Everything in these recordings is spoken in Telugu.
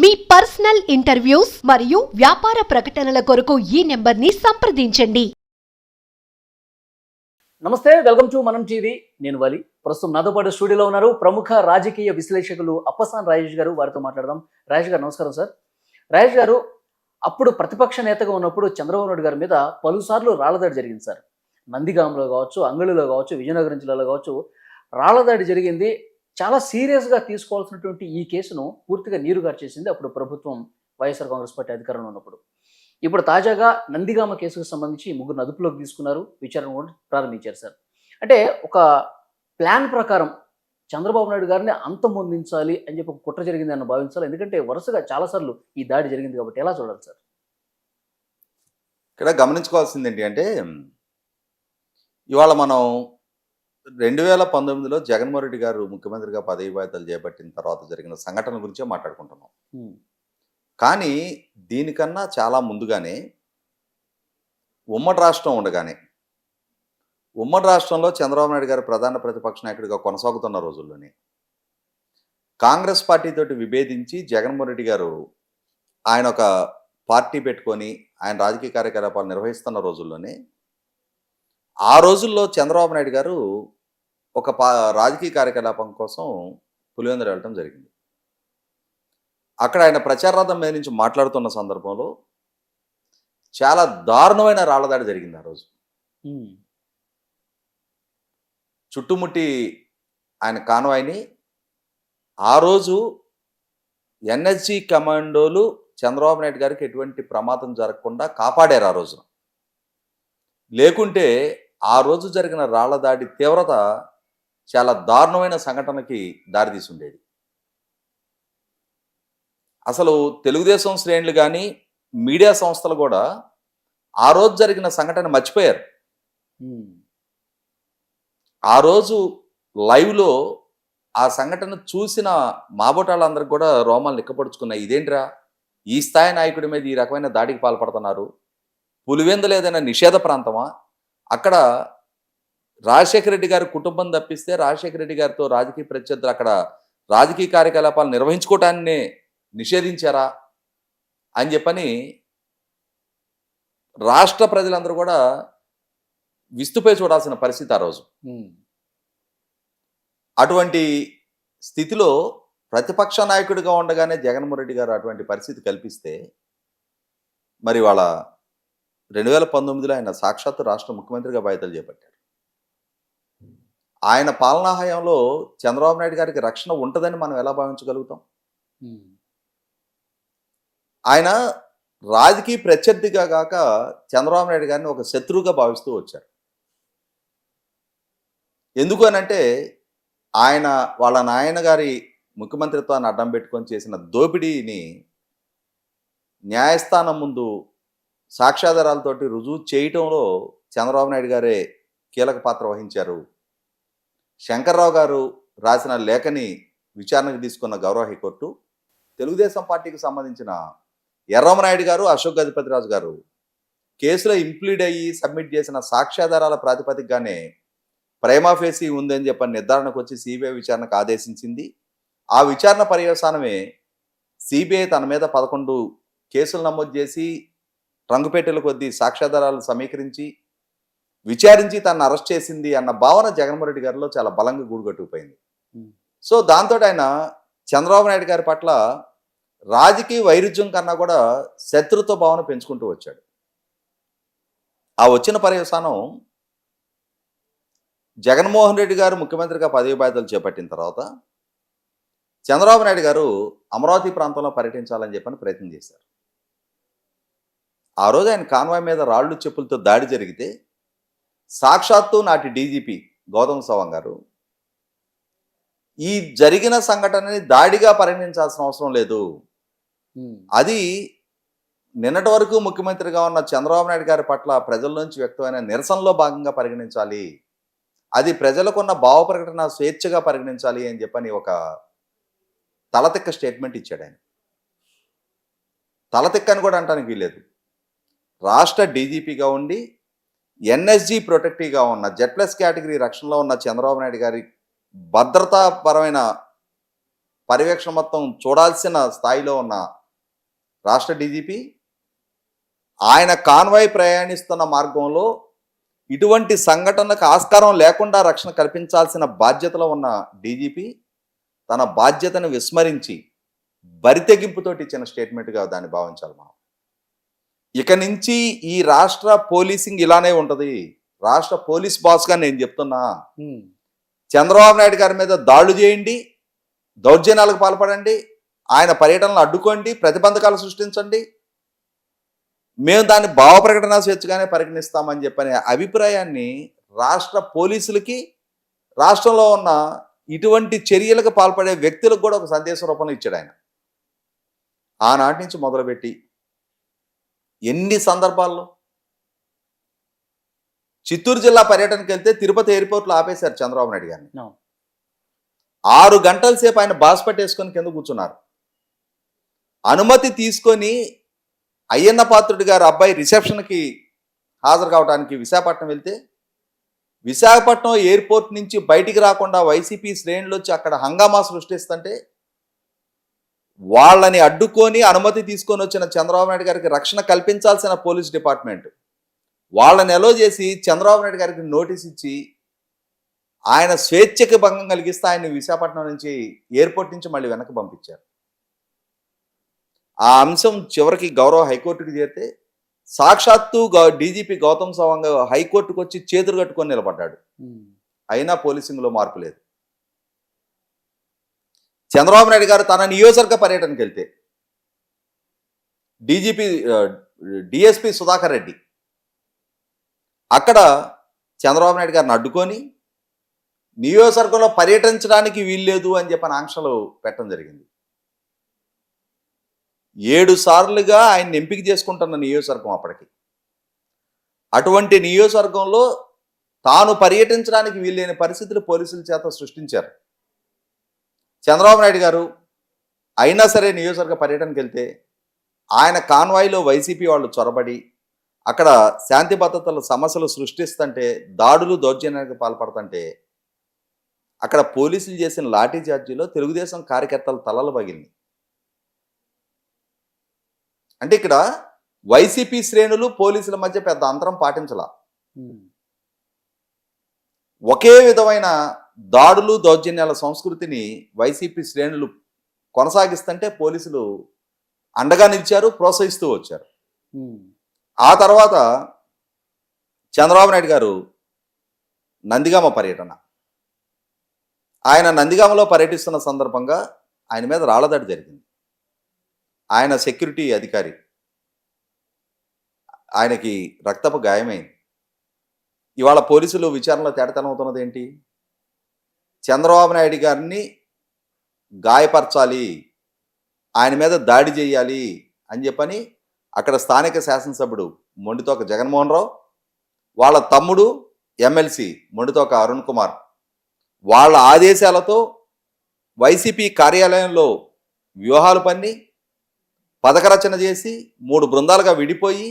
మీ పర్సనల్ ఇంటర్వ్యూస్ మరియు వ్యాపార ప్రకటనల కొరకు ఈ నెంబర్ని సంప్రదించండి. నమస్తే వెల్కమ్ టు మనం టీవీ. నేను వలి. ప్రస్తుతం నాతో పాటు స్టూడియోలో ఉన్నారు ప్రముఖ రాజకీయ విశ్లేషకులు అప్పసాన్ రాజేష్ గారు. వారితో మాట్లాడదాం. రాజేష్ గారు నమస్కారం సార్. రాజేష్ గారు అప్పుడు ప్రతిపక్ష నేతగా ఉన్నప్పుడు చంద్రబాబు నాయుడు గారి మీద పలుసార్లు రాళ్ళదాడి జరిగింది సార్. నందిగాంలో కావచ్చు అంగళిలో కావచ్చు విజయనగరం జిల్లాలో కావచ్చు రాళ్ళదాడి జరిగింది. చాలా సీరియస్గా తీసుకోవాల్సినటువంటి ఈ కేసును పూర్తిగా నీరుగార్చేసింది అప్పుడు ప్రభుత్వం వైఎస్ఆర్ కాంగ్రెస్ పార్టీ అధికారంలో ఉన్నప్పుడు. ఇప్పుడు తాజాగా నందిగామ కేసుకు సంబంధించి ముగ్గురు అదుపులోకి తీసుకున్నారు. విచారణ కూడా ప్రారంభించారు సార్. అంటే ఒక ప్లాన్ ప్రకారం చంద్రబాబు నాయుడు గారిని అంతమొందించాలి అని చెప్పి కుట్ర జరిగింది అని భావించాలి. ఎందుకంటే వరుసగా చాలాసార్లు ఈ దాడి జరిగింది కాబట్టి ఎలా చూడాలి సార్? ఇక్కడ గమనించుకోవాల్సింది ఏంటి అంటే ఇవాళ మనం రెండు వేల పంతొమ్మిదిలో జగన్మోహన్ రెడ్డి గారు ముఖ్యమంత్రిగా పదవి బాధ్యతలు చేపట్టిన తర్వాత జరిగిన సంఘటన గురించే మాట్లాడుకుంటున్నాం. కానీ దీనికన్నా చాలా ముందుగానే ఉమ్మడి రాష్ట్రం ఉండగానే ఉమ్మడి రాష్ట్రంలో చంద్రబాబు నాయుడు గారు ప్రధాన ప్రతిపక్ష నాయకుడిగా కొనసాగుతున్న రోజుల్లోనే కాంగ్రెస్ పార్టీతోటి విభేదించి జగన్మోహన్ రెడ్డి గారు ఆయన ఒక పార్టీ పెట్టుకొని ఆయన రాజకీయ కార్యకలాపాలు నిర్వహిస్తున్న రోజుల్లోనే ఆ రోజుల్లో చంద్రబాబు నాయుడు గారు ఒక పా రాజకీయ కార్యకలాపం కోసం పులివెందులు వెళ్ళటం జరిగింది. అక్కడ ఆయన ప్రచార రథం మీద నుంచి మాట్లాడుతున్న సందర్భంలో చాలా దారుణమైన రాళ్ళదాడి జరిగింది ఆ రోజు. చుట్టుముట్టి ఆయన కాన్వాయ్ని ఆ రోజు ఎన్ఎస్జి కమాండోలు చంద్రబాబు నాయుడు గారికి ఎటువంటి ప్రమాదం జరగకుండా కాపాడారు ఆ రోజున. లేకుంటే ఆ రోజు జరిగిన రాళ్ళ దాడి తీవ్రత చాలా దారుణమైన సంఘటనకి దారితీసి ఉండేది అసలు తెలుగుదేశం శ్రేణులు కానీ మీడియా సంస్థలు కూడా ఆ రోజు జరిగిన సంఘటన మర్చిపోయారు. ఆ రోజు లైవ్లో ఆ సంఘటన చూసిన మాబోటాళ్ళందరికి కూడా రోమాలు నిక్కపడుచుకున్నాయి. ఇదేంట్రా? ఈ స్థాయి నాయకుడి మీద ఈ రకమైన దాడికి పాల్పడుతున్నారు. పులివెందులు ఏదైనా నిషేధ ప్రాంతమా? అక్కడ రాజశేఖర రెడ్డి గారి కుటుంబం తప్పిస్తే రాజశేఖర రెడ్డి గారితో రాజకీయ ప్రత్యర్థులు అక్కడ రాజకీయ కార్యకలాపాలు నిర్వహించుకోవటాన్ని నిషేధించారా అని చెప్పని రాష్ట్ర ప్రజలందరూ కూడా విస్తుపై చూడాల్సిన పరిస్థితి ఆ రోజు. అటువంటి స్థితిలో ప్రతిపక్ష నాయకుడిగా ఉండగానే జగన్మోహన్ రెడ్డి గారు అటువంటి పరిస్థితి కల్పిస్తే మరి వాళ్ళ రెండు వేల పంతొమ్మిదిలో ఆయన సాక్షాత్తు రాష్ట్ర ముఖ్యమంత్రిగా బాధ్యతలు చేపట్టారు ఆయన పాలనా హయాంలో చంద్రబాబు నాయుడు గారికి రక్షణ ఉంటుందని మనం ఎలా భావించగలుగుతాం? ఆయన రాజకీయ ప్రత్యర్థిగా కాక చంద్రబాబు నాయుడు గారిని ఒక శత్రువుగా భావిస్తూ వచ్చారు. ఎందుకు అనంటే ఆయన వాళ్ళ నాయన గారి ముఖ్యమంత్రిత్వాన్ని అడ్డం పెట్టుకొని చేసిన దోపిడీని న్యాయస్థానం ముందు సాక్ష్యాధారాలతోటి రుజువు చేయటంలో చంద్రబాబు నాయుడు గారే కీలక పాత్ర వహించారు. శంకర్రావు గారు రాసిన లేఖని విచారణకు తీసుకున్న గౌరవ హైకోర్టు తెలుగుదేశం పార్టీకి సంబంధించిన ఎర్రమనాయుడు గారు అశోక్ గజపతిరాజు గారు కేసులో ఇంప్లీడ్ అయ్యి సబ్మిట్ చేసిన సాక్ష్యాధారాల ప్రాతిపదికగానే ప్రేమాఫేసి ఉందని చెప్పని నిర్ధారణకు వచ్చి సిబిఐ విచారణకు ఆదేశించింది. ఆ విచారణ పర్యవసానమే సిబిఐ తన మీద పదకొండు కేసులు నమోదు చేసి రంగుపేటల కొద్దీ సాక్ష్యాధారాలు సమీకరించి విచారించి తనను అరెస్ట్ చేసింది అన్న భావన జగన్మోహన్ రెడ్డి గారిలో చాలా బలంగా గూడుగట్టుకుపోయింది. సో దాంతో ఆయన చంద్రబాబు నాయుడు గారి పట్ల రాజకీయ వైరుధ్యం కన్నా కూడా శత్రుత్వ భావన పెంచుకుంటూ వచ్చాడు. ఆ వచ్చిన పర్యవసానం జగన్మోహన్ రెడ్డి గారు ముఖ్యమంత్రిగా పదవి బాధ్యతలు చేపట్టిన తర్వాత చంద్రబాబు నాయుడు గారు అమరావతి ప్రాంతంలో పర్యటించాలని చెప్పని ప్రయత్నం చేశారు. ఆ రోజు ఆయన కాన్వాయ్ మీద రాళ్ళు చెప్పులతో దాడి జరిగితే సాక్షాత్తు నాటి డీజీపీ గౌతమ్ సవాంగ్ గారు ఈ జరిగిన సంఘటనని దాడిగా పరిగణించాల్సిన అవసరం లేదు. అది నిన్నటి వరకు ముఖ్యమంత్రిగా ఉన్న చంద్రబాబు నాయుడు గారి పట్ల ప్రజల నుంచి వ్యక్తమైన నిరసనలో భాగంగా పరిగణించాలి. అది ప్రజలకున్న భావ ప్రకటన స్వేచ్ఛగా పరిగణించాలి అని చెప్పని ఒక తలతిక్క స్టేట్మెంట్ ఇచ్చాడు ఆయన. తలతిక్క అని కూడా అంటానికి వీలేదు రాష్ట్ర డీజీపీగా ఉండి ఎన్ఎస్జి ప్రొటెక్టివ్గా ఉన్న జెడ్ ప్లస్ కేటగిరీ రక్షణలో ఉన్న చంద్రబాబు నాయుడు గారి భద్రతాపరమైన పర్యవేక్షణ మొత్తం చూడాల్సిన స్థాయిలో ఉన్న రాష్ట్ర డీజీపీ ఆయన కాన్వాయ్ ప్రయాణిస్తున్న మార్గంలో ఇటువంటి సంఘటనలకు ఆస్కారం లేకుండా రక్షణ కల్పించాల్సిన బాధ్యతలో ఉన్న డీజీపీ తన బాధ్యతను విస్మరించి బరితెగింపుతోటి ఇచ్చిన స్టేట్మెంట్గా దాన్ని భావించాలి మనం. ఇక నుంచి ఈ రాష్ట్ర పోలీసింగ్ ఇలానే ఉంటుంది. రాష్ట్ర పోలీస్ బాస్గా నేను చెప్తున్నా. చంద్రబాబు నాయుడు గారి మీద దాడులు చేయండి దౌర్జన్యాలకు పాల్పడండి ఆయన పర్యటనలు అడ్డుకోండి ప్రతిబంధకాలు సృష్టించండి. మేము దాన్ని భావ ప్రకటన స్వేచ్ఛగానే పరిగణిస్తామని చెప్పనే అభిప్రాయాన్ని రాష్ట్ర పోలీసులకి రాష్ట్రంలో ఉన్న ఇటువంటి చర్యలకు పాల్పడే వ్యక్తులకు కూడా ఒక సందేశ రూపంలో ఇచ్చాడు ఆయన. ఆనాటి నుంచి మొదలుపెట్టి ఎన్ని సందర్భాల్లో? చిత్తూరు జిల్లా పర్యటనకి వెళ్తే తిరుపతి ఎయిర్పోర్ట్లో ఆపేశారు చంద్రబాబు నాయుడు గారిని. ఆరు గంటల సేపు ఆయన బాస్ పట్టేసుకొని కింద కూర్చున్నారు. అనుమతి తీసుకొని అయ్యన్న పాత్రుడి గారు అబ్బాయి రిసెప్షన్కి హాజరు కావడానికి విశాఖపట్నం వెళ్తే విశాఖపట్నం ఎయిర్పోర్ట్ నుంచి బయటికి రాకుండా వైసీపీ శ్రేణులు వచ్చి అక్కడ హంగామా సృష్టిస్తుంటే వాళ్ళని అడ్డుకొని అనుమతి తీసుకొని వచ్చిన చంద్రబాబు నాయుడు గారికి రక్షణ కల్పించాల్సిన పోలీస్ డిపార్ట్మెంట్. వాళ్ళని ఎలో చేసి చంద్రబాబు నాయుడు గారికి నోటీస్ ఇచ్చి ఆయన స్వేచ్ఛకి భంగం కలిగిస్తే ఆయన విశాఖపట్నం నుంచి ఎయిర్పోర్ట్ నుంచి మళ్ళీ వెనక్కి పంపించారు. ఆ అంశం చివరికి గౌరవ హైకోర్టుకి చేరితే సాక్షాత్తు డీజీపీ గౌతమ్ సవాంగ్ హైకోర్టుకు వచ్చి చేతులు కట్టుకొని నిలబడ్డాడు. అయినా పోలీసింగ్లో మార్పు లేదు. చంద్రబాబు నాయుడు గారు తన నియోజకవర్గ పర్యటనకి వెళ్తే డీజీపీ డిఎస్పి సుధాకర్ రెడ్డి అక్కడ చంద్రబాబు నాయుడు గారిని అడ్డుకొని నియోజకవర్గంలో పర్యటించడానికి వీల్లేదు అని చెప్పని ఆంక్షలు పెట్టడం జరిగింది. ఏడు సార్లుగా ఆయన ఎంపిక చేసుకుంటున్న నియోజకవర్గం అప్పటికి. అటువంటి నియోజకవర్గంలో తాను పర్యటించడానికి వీల్లేని పరిస్థితులు పోలీసుల చేత సృష్టించారు. చంద్రబాబు నాయుడు గారు అయినా సరే నియోజకవర్గ పర్యటనకి వెళ్తే ఆయన కాన్వాయ్లో వైసీపీ వాళ్ళు చొరబడి అక్కడ శాంతి భద్రతల సమస్యలు సృష్టిస్తుంటే దాడులు దౌర్జన్యానికి పాల్పడుతుంటే అక్కడ పోలీసులు చేసిన లాఠీ చార్జీలో తెలుగుదేశం కార్యకర్తల తలలు పగిలింది అంటే ఇక్కడ వైసీపీ శ్రేణులు పోలీసుల మధ్య పెద్ద అంతరం పాటించలా. ఒకే విధమైన దాడులు దౌర్జన్యాల సంస్కృతిని వైసీపీ శ్రేణులు కొనసాగిస్తుంటే పోలీసులు అండగా నిలిచారు ప్రోత్సహిస్తూ వచ్చారు. ఆ తర్వాత చంద్రబాబు నాయుడు గారు నందిగామ పర్యటన. ఆయన నందిగామలో పర్యటిస్తున్న సందర్భంగా ఆయన మీద రాళ్ళదాడి జరిగింది. ఆయన సెక్యూరిటీ అధికారి ఆయనకి రక్తపు గాయమైంది. ఇవాళ పోలీసులు విచారణలో తేటతనం అవుతున్నది ఏంటి? చంద్రబాబు నాయుడు గారిని గాయపరచాలి ఆయన మీద దాడి చేయాలి అని చెప్పని అక్కడ స్థానిక శాసనసభ్యుడు మొండితోక జగన్మోహన్ రావు వాళ్ళ తమ్ముడు ఎమ్మెల్సీ మొండితోక అరుణ్ కుమార్ వాళ్ళ ఆదేశాలతో వైసీపీ కార్యాలయంలో వ్యూహాలు పన్ని పథకరచన చేసి మూడు బృందాలుగా విడిపోయి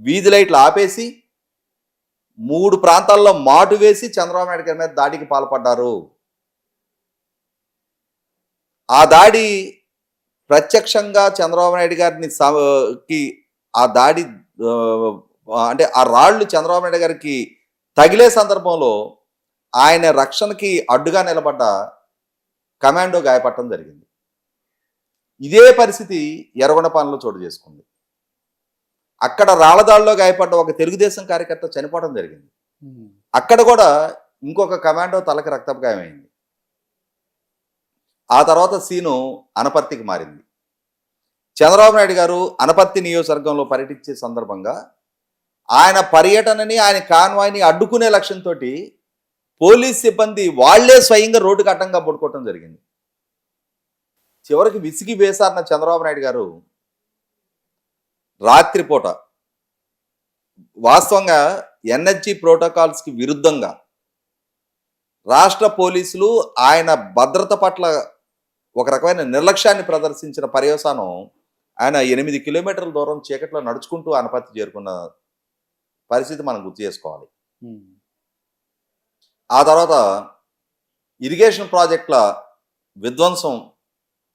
వీధి లైట్లు ఆపేసి మూడు ప్రాంతాల్లో మాటు వేసి చంద్రబాబు నాయుడు గారి మీద దాడికి పాల్పడ్డారు. ఆ దాడి ప్రత్యక్షంగా చంద్రబాబు నాయుడు గారిని కి ఆ దాడి అంటే ఆ రాళ్ళు చంద్రబాబు నాయుడు గారికి తగిలే సందర్భంలో ఆయన రక్షణకి అడ్డుగా నిలబడ్డ కమాండో గాయపడటం జరిగింది. ఇదే పరిస్థితి ఎర్రగొండపాలెంలో చోటు చేసుకుంది. అక్కడ రాళ్ళదాడిలో గాయపడ్డ ఒక తెలుగుదేశం కార్యకర్త చనిపోవడం జరిగింది. అక్కడ కూడా ఇంకొక కమాండో తలకి రక్తపు గాయమైంది ఆ తర్వాత సీను అనపర్తికి మారింది. చంద్రబాబు నాయుడు గారు అనపర్తి నియోజకవర్గంలో పర్యటించే సందర్భంగా ఆయన పర్యటనని ఆయన కాన్వాయ్ని అడ్డుకునే లక్ష్యంతో పోలీస్ సిబ్బంది వాళ్ళే స్వయంగా రోడ్డుకు అడ్డంగా పడుకోవటం జరిగింది. చివరికి విసిగి వేశారన్న చంద్రబాబు నాయుడు గారు రాత్రిపూట వాస్తవంగా ఎన్హెచ్జి ప్రోటోకాల్స్కి విరుద్ధంగా రాష్ట్ర పోలీసులు ఆయన భద్రత పట్ల ఒక రకమైన నిర్లక్ష్యాన్ని ప్రదర్శించిన పర్యవసానం ఆయన ఎనిమిది కిలోమీటర్ల దూరం చీకట్లో నడుచుకుంటూ అనపత్తి చేరుకున్న పరిస్థితి మనం గుర్తు చేసుకోవాలి. ఆ తర్వాత ఇరిగేషన్ ప్రాజెక్టుల విధ్వంసం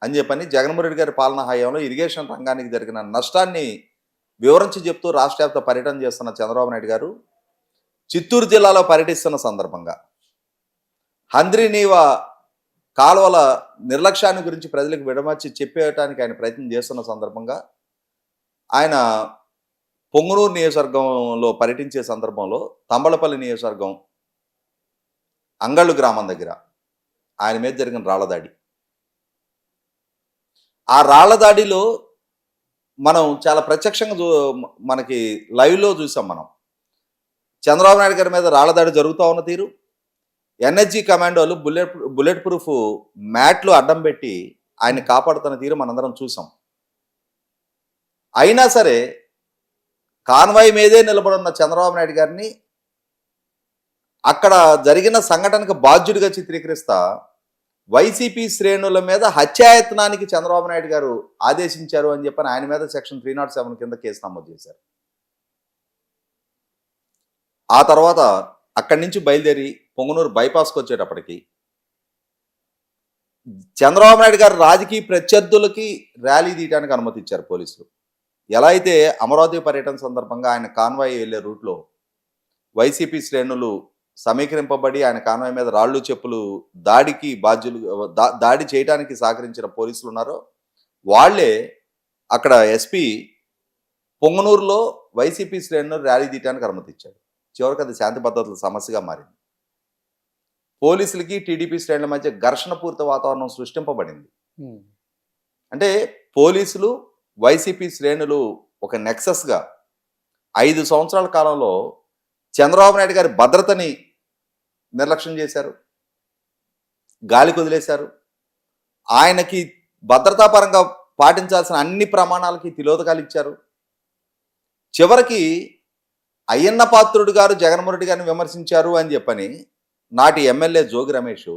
అని చెప్పని జగన్మోహన్ రెడ్డి గారి పాలనా హయాంలో ఇరిగేషన్ రంగానికి జరిగిన నష్టాన్ని వివరించి చెప్తూ రాష్ట్ర వ్యాప్త పర్యటన చేస్తున్న చంద్రబాబు నాయుడు గారు చిత్తూరు జిల్లాలో పర్యటిస్తున్న సందర్భంగా హంద్రీనీవ కాలువల నిర్లక్ష్యాన్ని గురించి ప్రజలకు విడమర్చి చెప్పేయటానికి ఆయన ప్రయత్నం చేస్తున్న సందర్భంగా ఆయన పొంగునూరు నియోజకవర్గంలో పర్యటించే సందర్భంలో తంబళపల్లి నియోజకవర్గం అంగళ్ళు గ్రామం దగ్గర ఆయన మీద జరిగిన రాళ్ళదాడి. ఆ రాళ్ళదాడిలో మనం చాలా ప్రత్యక్షంగా చూ మనకి లైవ్లో చూసాం మనం. చంద్రబాబు నాయుడు గారి మీద రాళ్ళదాడి జరుగుతూ ఉన్న తీరు ఎన్హెచ్జి కమాండోలు బుల్లెట్ బుల్లెట్ ప్రూఫ్ మ్యాట్లు అడ్డం పెట్టి ఆయన కాపాడుతున్న తీరు మనందరం చూసాం. అయినా సరే కాన్వాయ్ మీదే నిలబడున్న చంద్రబాబు నాయుడు గారిని అక్కడ జరిగిన సంఘటనకు బాధ్యుడిగా చిత్రీకరిస్తా వైసీపీ శ్రేణుల మీద హత్యాయత్నానికి చంద్రబాబు నాయుడు గారు ఆదేశించారు అని చెప్పని ఆయన మీద సెక్షన్ త్రీ నాట్ సెవెన్ కింద కేసు నమోదు చేశారు. ఆ తర్వాత అక్కడి నుంచి బయలుదేరి పొంగనూరు బైపాస్కి వచ్చేటప్పటికి చంద్రబాబు నాయుడు గారు రాజకీయ ప్రత్యర్థులకి ర్యాలీ తీయడానికి అనుమతి ఇచ్చారు పోలీసులు. ఎలా అయితే అమరావతి పర్యటన సందర్భంగా ఆయన కాన్వాయ్ వెళ్ళే రూట్లో వైసీపీ శ్రేణులు సమీకరింపబడి ఆయన కాన్వాయ్ మీద రాళ్ళు చెప్పులు దాడికి బాధ్యులు దాడి చేయడానికి సహకరించిన పోలీసులు ఉన్నారో వాళ్ళే అక్కడ ఎస్పీ పొంగనూరులో వైసీపీ శ్రేణులు ర్యాలీ తీయడానికి అనుమతిచ్చాడు చివరికి అది శాంతి భద్రతల సమస్యగా మారింది. పోలీసులకి టీడీపీ శ్రేణుల మధ్య ఘర్షణపూరిత వాతావరణం సృష్టింపబడింది. అంటే పోలీసులు వైసీపీ శ్రేణులు ఒక నెక్సస్గా ఐదు సంవత్సరాల కాలంలో చంద్రబాబు నాయుడు గారి భద్రతని నిర్లక్ష్యం చేశారు. గాలి వదిలేశారు ఆయనకి భద్రతాపరంగా పాటించాల్సిన అన్ని ప్రమాణాలకి తిలోదకాలు ఇచ్చారు. చివరికి అయ్యన్న పాత్రుడు గారు జగన్మోహన్ రెడ్డి గారిని విమర్శించారు అని చెప్పని నాటి ఎమ్మెల్యే జోగి రమేష్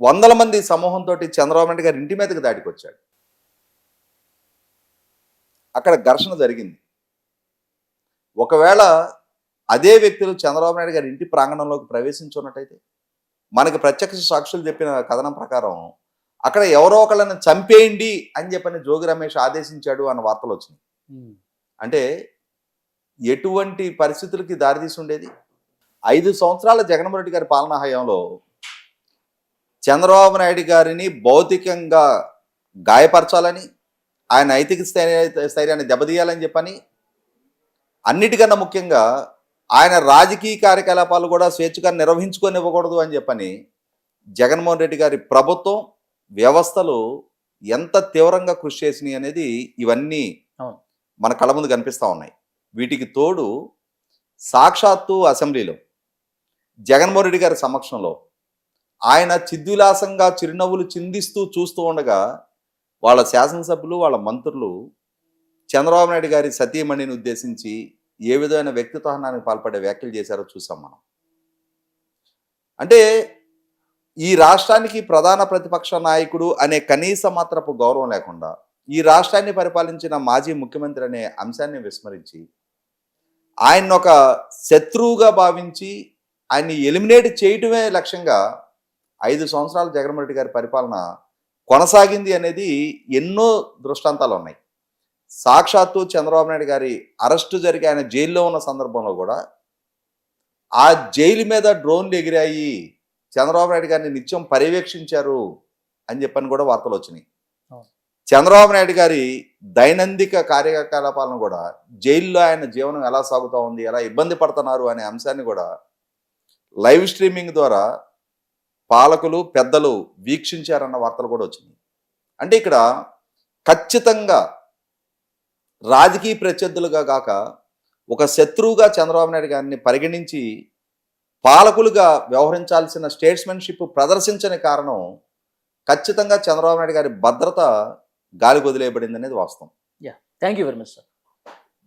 వందల మంది సమూహంతో చంద్రబాబు నాయుడు గారి ఇంటి మీదకి దాడికి వచ్చాడు అక్కడ ఘర్షణ జరిగింది. ఒకవేళ అదే వ్యక్తులు చంద్రబాబు నాయుడు గారి ఇంటి ప్రాంగణంలోకి ప్రవేశించున్నట్టయితే మనకి ప్రత్యక్ష సాక్షులు చెప్పిన కథనం ప్రకారం అక్కడ ఎవరో ఒకళ్ళని చంపేయండి అని చెప్పని జోగి రమేష్ ఆదేశించాడు అన్న వార్తలు వచ్చినాయి. అంటే ఎటువంటి పరిస్థితులకి దారితీసి ఉండేది? ఐదు సంవత్సరాల జగన్మోహన్ రెడ్డి గారి పాలనా హయాంలో చంద్రబాబు నాయుడు గారిని భౌతికంగా గాయపరచాలని ఆయన నైతిక స్థైర్య స్థైర్యాన్ని దెబ్బతీయాలని చెప్పని అన్నిటికన్నా ముఖ్యంగా ఆయన రాజకీయ కార్యకలాపాలు కూడా స్వేచ్ఛగా నిర్వహించుకొనివ్వకూడదు అని చెప్పని జగన్మోహన్ రెడ్డి గారి ప్రభుత్వం వ్యవస్థలు ఎంత తీవ్రంగా కృషి చేసినాయి అనేది ఇవన్నీ. మన కళ్ళ ముందు కనిపిస్తూ ఉన్నాయి వీటికి తోడు సాక్షాత్తు అసెంబ్లీలో జగన్మోహన్ రెడ్డి గారి సమక్షంలో ఆయన చిద్విలాసంగా చిరునవ్వులు చిందిస్తూ చూస్తూ ఉండగా వాళ్ళ శాసనసభ్యులు వాళ్ళ మంత్రులు చంద్రబాబు నాయుడు గారి సతీమణిని ఉద్దేశించి ఏ విధమైన వ్యక్తిత్వహనానికి పాల్పడే వ్యాఖ్యలు చేశారో చూసాం మనం. అంటే ఈ రాష్ట్రానికి ప్రధాన ప్రతిపక్ష నాయకుడు అనే కనీస మాత్రపు గౌరవం లేకుండా ఈ రాష్ట్రాన్ని పరిపాలించిన మాజీ ముఖ్యమంత్రి అనే అంశాన్ని విస్మరించి ఆయన ఒక శత్రువుగా భావించి ఆయన్ని ఎలిమినేట్ చేయటమే లక్ష్యంగా ఐదు సంవత్సరాలు జగన్మోహన్ రెడ్డి గారి పరిపాలన కొనసాగింది అనేది ఎన్నో దృష్టాంతాలు ఉన్నాయి సాక్షాత్తు చంద్రబాబు నాయుడు గారి అరెస్టు జరిగి ఆయన జైల్లో ఉన్న సందర్భంలో కూడా ఆ జైలు మీద డ్రోన్లు ఎగిరాయి చంద్రబాబు నాయుడు గారిని నిత్యం పర్యవేక్షించారు అని చెప్పని కూడా వార్తలు వచ్చినాయి. చంద్రబాబు నాయుడు గారి దైనందిక కార్యకలాపాలను కూడా జైల్లో ఆయన జీవనం ఎలా సాగుతూ ఉంది ఎలా ఇబ్బంది పడుతున్నారు అనే అంశాన్ని కూడా లైవ్ స్ట్రీమింగ్ ద్వారా పాలకులు పెద్దలు వీక్షించారన్న వార్తలు కూడా వచ్చింది అంటే ఇక్కడ ఖచ్చితంగా రాజకీయ ప్రత్యర్థులుగా కాక ఒక శత్రువుగా చంద్రబాబు నాయుడు గారిని పరిగణించి పాలకులుగా వ్యవహరించాల్సిన స్టేట్స్మెన్షిప్ ప్రదర్శించని కారణం ఖచ్చితంగా చంద్రబాబు నాయుడు గారి భద్రత గాలి వదిలేయబడింది అనేది వాస్తవం thank you very much sir